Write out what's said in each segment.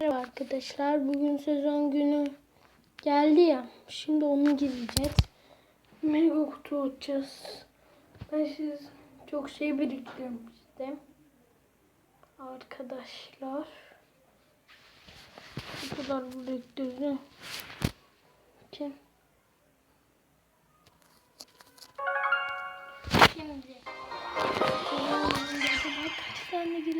Merhaba arkadaşlar. Bugün sezon günü geldi ya. Şimdi onu gireceğiz. Mega kutu açacağız. Ben siz çok şey biriktirmiştim. Arkadaşlar. Bu kadar biriktirdim. Kim? Şimdi. Acaba kaç tane girecek?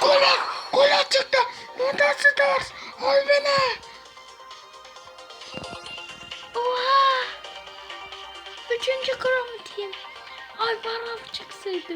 Kola, kola çıktı. Moda Stars. Al beni. Oha! Üçüncü kromatiyim. Ay bana çıksaydı.